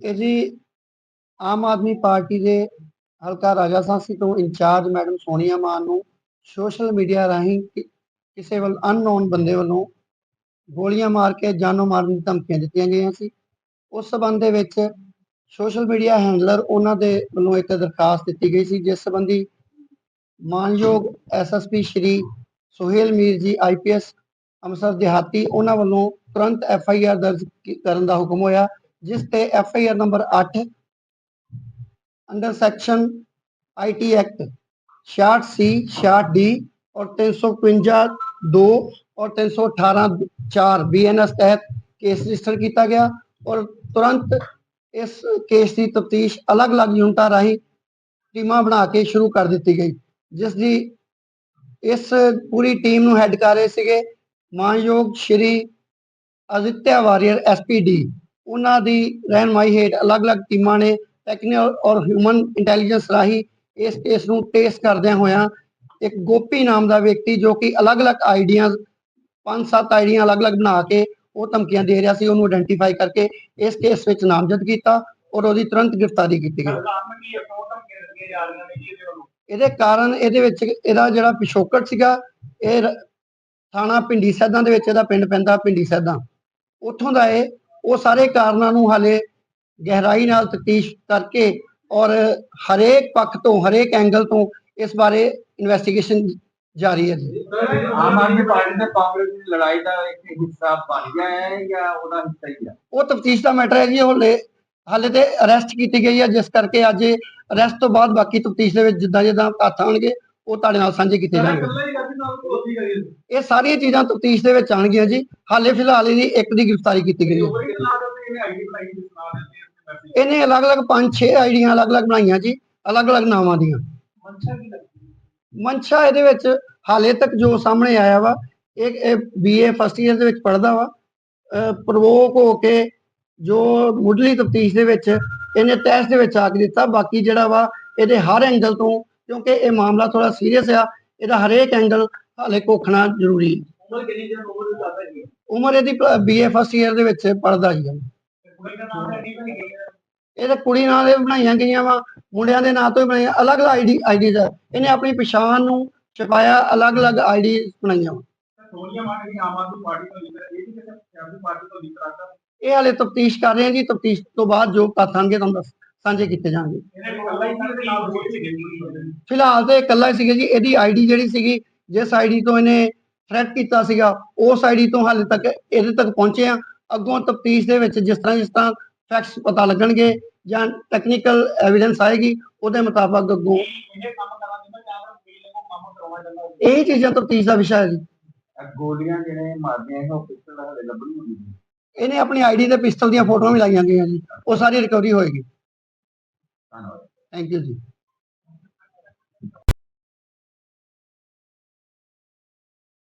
ਇਹ ਜੀ ਆਮ ਆਦਮੀ ਪਾਰਟੀ ਦੇ ਹਲਕਾ ਰਾਜਾ ਸਾਂਸੀ ਤੋਂ ਇੰਚਾਰਜ ਮੈਡਮ ਸੋਨੀਆ ਮਾਨ ਨੂੰ ਸੋਸ਼ਲ ਮੀਡੀਆ ਰਾਹੀਂ ਕਿਸੇ ਵੱਲ ਅਨਨੋਨ ਬੰਦੇ ਵੱਲੋਂ ਗੋਲੀਆਂ ਮਾਰ ਕੇ ਜਾਨੋਂ ਮਾਰਨ ਦੀ ਧਮਕੀਆਂ ਦਿੱਤੀਆਂ ਗਈਆਂ ਸੀ। ਉਸ ਸਬੰਧ ਦੇ ਵਿੱਚ ਸੋਸ਼ਲ ਮੀਡੀਆ ਹੈਂਡਲਰ ਉਹਨਾਂ ਦੇ ਵੱਲੋਂ ਇੱਕ ਦਰਖਾਸਤ ਦਿੱਤੀ ਗਈ ਸੀ, ਜਿਸ ਸੰਬੰਧੀ ਮਾਨਯੋਗ ਐਸਐਸਪੀ ਸ਼੍ਰੀ ਸੁਹੇਲ ਮੀਰ ਜੀ ਆਈਪੀਐਸ ਅੰਮ੍ਰਿਤਸਰ ਦਿਹਾਤੀ ਉਹਨਾਂ ਵੱਲੋਂ ਤੁਰੰਤ ਐਫਆਈਆਰ ਦਰਜ ਕਰਨ ਦਾ ਹੁਕਮ ਹੋਇਆ। ਜਿਸ ਤੇ FIR number 8 under section IT act 66 C 66 D और 352 2 और 318 4 ਬੀਐਨਐਸ ਤਹਿਤ ਕੇਸ ਰਜਿਸਟਰ ਕੀਤਾ ਗਿਆ ਔਰ ਤੁਰੰਤ ਇਸ ਕੇਸ ਦੀ ਤਫਤੀਸ਼ ਅਲੱਗ-ਅਲੱਗ ਯੂਨਿਟਾਂ ਰਾਹੀਂ ਟੀਮਾਂ ਬਣਾ ਕੇ ਸ਼ੁਰੂ ਕਰ ਦਿੱਤੀ ਗਈ ਜਿਸ ਦੀ ਇਸ ਪੂਰੀ ਟੀਮ ਨੂੰ ਹੈੱਡ ਕਰ ਰਹੇ ਸੀਗੇ ਮਾਨਯੋਗ ਸ਼੍ਰੀ ਅਦਿੱਤਿਆ ਵਾਰੀਅਰ ਐਸਪੀਡੀ ਉਹਨਾਂ ਦੀ ਰਹਿਨਮਾਈ ਹੇਠ ਅਲੱਗ-ਅਲੱਗ ਟੀਮਾਂ ਨੇ ਟੈਕਨੀਕਲ ਔਰ ਹਿਊਮਨ ਇੰਟੈਲੀਜੈਂਸ ਰਾਹੀਂ ਇਸ ਕੇਸ ਨੂੰ ਟੇਸ ਕਰਦਿਆਂ ਹੋਇਆਂ ਇੱਕ ਗੋਪੀ ਨਾਮ ਦਾ ਵਿਅਕਤੀ ਜੋ ਕਿ ਅਲੱਗ-ਅਲੱਗ ਆਈਡੀਆਂ ਪੰਜ ਸੱਤ ਆਈਡੀਆਂ ਅਲੱਗ-ਅਲੱਗ ਬਣਾ ਕੇ ਉਹ ਧਮਕੀਆਂ ਦੇ ਰਿਹਾ ਸੀ, ਉਹਨੂੰ ਆਇਡੈਂਟੀਫਾਈ ਕਰਕੇ ਇਸ ਕੇਸ ਵਿੱਚ ਨਾਮਜ਼ਦ ਕੀਤਾ ਔਰ ਉਹਦੀ ਤੁਰੰਤ ਗ੍ਰਿਫਤਾਰੀ ਕੀਤੀ ਗਈ। ਇਹਦੇ ਕਾਰਨ ਇਹਦੇ ਵਿੱਚ ਇਹਦਾ ਜਿਹੜਾ ਪਿਛੋਕੜ ਸੀਗਾ, ਇਹ ਥਾਣਾ ਪਿੰਡੀ ਸੈਦਾਂ ਦੇ ਵਿੱਚ, ਇਹਦਾ ਪਿੰਡ ਪੈਂਦਾ ਪਿੰਡੀ ਸੈਦਾਂ। ਉੱਥੋਂ ਦਾ ਇਹ ਉਹ ਸਾਰੇ ਕਾਰਨਾਂ ਨੂੰ ਹਾਲੇ ਗਹਿਰਾਈ ਨਾਲ ਤਫਤੀਸ਼ ਕਰਕੇ ਔਰ ਹਰੇਕ ਪੱਖ ਤੋਂ ਹਰੇਕ ਐਂਗਲ ਤੋਂ ਇਸ ਬਾਰੇ ਇਨਵੈਸਟੀਗੇਸ਼ਨ ਜਾਰੀ ਹੈ ਆਮ ਆਦਮੀ ਪਾਰਟੀ ਤੇ ਕਾਂਗਰਸ ਦੀ ਲੜਾਈ ਦਾ ਇੱਕ ਹਿੱਸਾ ਬਣ ਗਿਆ ਹੈ ਜਾਂ ਉਹਦਾ ਹਿੱਸਾ ਹੀ ਹੈ ਉਹ ਤਫਤੀਸ਼ ਦਾ ਮੈਟਰ ਹੈ ਜੀ ਹਾਲੇ ਹਾਲੇ ਤੇ ਅਰੈਸਟ ਕੀਤੀ ਗਈ ਹੈ ਜਿਸ ਕਰਕੇ ਅੱਜ ਅਰੈਸਟ ਤੋਂ ਬਾਅਦ ਬਾਕੀ ਤਫਤੀਸ਼ ਦੇ ਵਿੱਚ ਜਿੱਦਾਂ ਜਿੱਦਾਂ ਤੱਥ ਆਉਣਗੇ ਉਹ ਤੁਹਾਡੇ ਨਾਲ ਸਾਂਝੇ ਕੀਤੇ ਜਾਣਗੇ। ਇਹ ਸਾਰੀਆਂ ਚੀਜ਼ਾਂ ਤਫਤੀਸ਼ ਦੇ ਵਿੱਚ ਆਣਗੀਆਂ ਜੀ। ਹਾਲੇ ਫਿਲਹਾਲ ਇਹਦੀ ਇੱਕ ਦੀ ਗ੍ਰਿਫਤਾਰੀ ਕੀਤੀ ਗਈ ਹੈ। ਇਹਨੇ ਅਲੱਗ-ਅਲੱਗ 5-6 ਆਈਡੀਆਂ ਅਲੱਗ-ਅਲੱਗ ਬਣਾਈਆਂ ਜੀ ਅਲੱਗ-ਅਲੱਗ ਨਾਵਾਂ ਦੀਆਂ। ਮਨਸ਼ਾ ਇਹਦੇ ਵਿੱਚ ਹਾਲੇ ਤੱਕ ਜੋ ਸਾਹਮਣੇ ਆਇਆ ਵਾ ਇਹ ਬੀਏ ਫਸਟ ਇਅਰ ਦੇ ਵਿੱਚ ਪੜਦਾ ਵਾ। ਪ੍ਰਵੋਕ ਹੋ ਕੇ ਜੋ ਮੁੱਢਲੀ ਤਫਤੀਸ਼ ਦੇ ਵਿੱਚ ਇਹਨੇ ਟੈਸਟ ਦੇ ਵਿੱਚ ਆ ਕੇ ਦਿੱਤਾ। ਬਾਕੀ ਜਿਹੜਾ ਵਾ ਇਹਦੇ ਹਰ ਐਂਗਲ ਤੋਂ ਕਿਉਂਕਿ ਇਹ ਮਾਮਲਾ ਥੋੜਾ ਸੀਰੀਅਸ ਆ ਇਹਦਾ ਹਰੇਕ ਐਂਗਲ ਹਾਲੇ ਕੋਖਣਾ ਜ਼ਰੂਰੀ ਹੈ। ਉਮਰ ਕਿੰਨੀ ਦਿਨ ਉਮਰ ਦੀ ਜ਼ਿਆਦਾ ਹੈ ਉਮਰ ਇਹਦੀ ਬੀਏ ਫਸਟ ਇਅਰ ਦੇ ਵਿੱਚ ਪੜਦਾ ਜੀ ਕੁੜੀ ਦਾ ਨਾਮ ਹੈ ਨਹੀਂ ਬਣੀ ਗਈ ਹੈ। ਇਹ ਤਾਂ ਕੁੜੀ ਨਾਲ ਇਹ ਬਣਾਈਆਂ ਗਈਆਂ ਵਾ ਮੁੰਡਿਆਂ ਦੇ ਨਾਂ ਤੋਂ ਹੀ ਬਣਾਈਆਂ ਅਲੱਗ-ਅਲੱਗ ਆਈਡੀ ਆਈਡੀਜ਼ ਆ ਇਹਨੇ ਆਪਣੀ ਪਛਾਣ ਨੂੰ ਛਪਾਇਆ ਅਲੱਗ-ਅਲੱਗ ਆਈਡੀ ਬਣਾਈਆਂ ਵਾ। ਸੋਨੀਆ ਮਾਨ ਦੀ ਆਮ ਆਦਮੀ ਪਾਰਟੀ ਤੋਂ ਲੀਡਰ ਇਹ ਵੀ ਕਿਸੇ ਸਿਆਸੀ ਪਾਰਟੀ ਤੋਂ ਲੀਡਰ ਆਤਾ ਇਹ ਹਾਲੇ ਤਫਤੀਸ਼ ਕਰ ਰਹੇ ਹਾਂ ਜੀ ਤਫਤੀਸ਼ ਤੋਂ ਬਾਅਦ ਜੋ ਆਉਣਗੇ ਤੁਹਾਨੂੰ ਦੱਸ ਸਾਂਝੇ ਕੀਤੇ ਜਾਣਗੇ। ਇਹਨੇ ਕੱਲਾ ਹੀ ਸੀ ਫਿਲਹਾਲ ਤੇ ਇਕੱਲਾ ਹੀ ਸੀਗਾ ਜੀ ਇਹਦੀ ਆਈਡੀ ਜਿਹੜੀ ਸੀਗੀ ਜਿਸ ਆਈਡੀ ਤੋਂ ਇਹਨੇ ਥ੍ਰੈਟ ਕੀਤਾ ਸੀਗਾ ਉਸ ਆਈਡੀ ਤੋਂ ਹਾਲੇ ਤੱਕ ਇਹਦੇ ਤੱਕ ਪਹੁੰਚੇ ਆ ਅੱਗੋਂ ਤਫਤੀਸ਼ ਦੇ ਵਿੱਚ ਜਿਸ ਤਰ੍ਹਾਂ ਜਿਸ ਤਰ੍ਹਾਂ ਫੈਕਟਸ ਪਤਾ ਲੱਗਣਗੇ ਜਾਂ ਟੈਕਨੀਕਲ ਐਵੀਡੈਂਸ ਆਏਗੀ ਉਹਦੇ ਮੁਤਾਬਕ ਅੱਗੋਂ ਇਹ ਇਹ ਚੀਜ਼ਾਂ ਤਫਤੀਸ਼ ਦਾ ਵਿਸ਼ਾ ਹੈ ਜੀ। ਗੋਲੀਆਂ ਜਿਹੜੇ ਮਾਰਦੀਆਂ ਹੈ ਉਹ ਪਿਸਤਲ ਹਲੇ ਲੱਭਣੀ ਹੁੰਦੀ ਹੈ ਇਹਨੇ ਆਪਣੀ ਆਈਡੀ ਤੇ ਪਿਸਤਲ ਦੀਆਂ ਫੋਟੋਆਂ ਵੀ ਲਾਈਆਂ ਗਈਆਂ ਜੀ। ਉਹ ਸਾਰੀ ਰਿਕਵਰੀ ਹੋਏਗੀ। ਧੰਨਵਾਦ। ਥੈਂਕ ਯੂ ਜੀ।